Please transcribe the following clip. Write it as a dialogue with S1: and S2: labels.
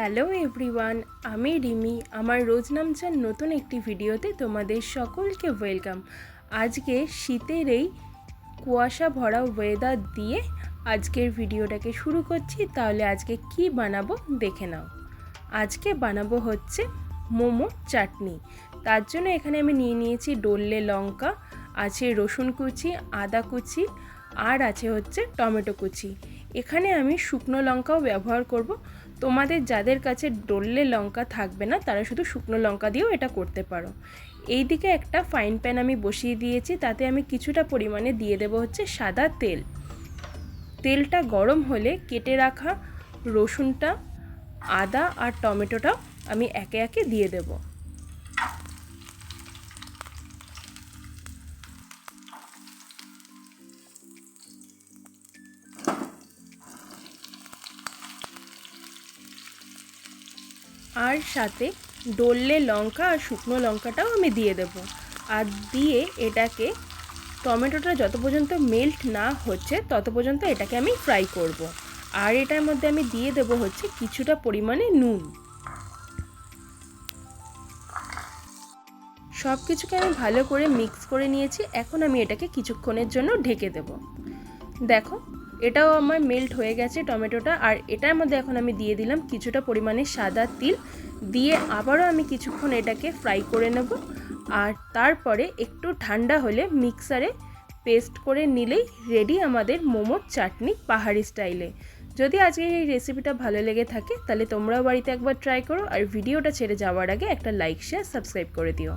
S1: Hello everyone, আমি রিমি। আমার রোজ নামচার নতুন একটি ভিডিওতে তোমাদের সকলকে ওয়েলকাম। আজকে শীতের এই কুয়াশা ভরা ওয়েদার দিয়ে আজকের ভিডিওটাকে শুরু করছি। তাহলে আজকে কি বানাবো দেখে নাও। আজকে বানাবো হচ্ছে মোমো চাটনি। তার জন্য এখানে আমি নিয়ে নিয়েছি ডললে লঙ্কা, আছে রসুন কুচি, আদা কুচি, আর আছে হচ্ছে টমেটো কুচি। এখানে আমি শুকনো লঙ্কাও ব্যবহার করব। তোমাদের যাদের কাছে ডললে লঙ্কা থাকবে না, তারা শুধু শুকনো লঙ্কা দিয়েও এটা করতে পারো। এই দিকে একটা ফাইন প্যান আমি বসিয়ে দিয়েছি, তাতে আমি কিছুটা পরিমাণে দিয়ে দেবো হচ্ছে সাদা তেল। তেলটা গরম হলে কেটে রাখা রসুনটা, আদা আর টমেটোটাও আমি একে একে দিয়ে দেবো। আর সাথে ডললে লঙ্কা আর শুকনো লঙ্কাটাও আমি দিয়ে দেব। আর দিয়ে এটাকে টমেটোটা যত পর্যন্ত মেল্ট না হচ্ছে, তত পর্যন্ত এটাকে আমি ফ্রাই করব। আর এটার মধ্যে আমি দিয়ে দেব হচ্ছে কিছুটা পরিমাণে নুন। সব কিছুকে আমি ভালো করে মিক্স করে নিয়েছি। এখন আমি এটাকে কিছুক্ষণের জন্য ঢেকে দেব। দেখো এটাও আমার মেল্ট হয়ে গেছে টমেটোটা। আর এটার মধ্যে এখন আমি দিয়ে দিলাম কিছুটা পরিমাণে সাদা তিল। দিয়ে আবারও আমি কিছুক্ষণ এটাকে ফ্রাই করে নেব। আর তারপরে একটু ঠান্ডা হলে মিক্সারে পেস্ট করে নিলেই রেডি আমাদের মোমোর চাটনি পাহাড়ি স্টাইলে যদি আজকে এই রেসিপিটা ভালো লেগে থাকে, তাহলে তোমরাও বাড়িতে একবার ট্রাই করো। আর ভিডিওটা ছেড়ে যাওয়ার আগে একটা লাইক শেয়ার সাবস্ক্রাইব করে দিও।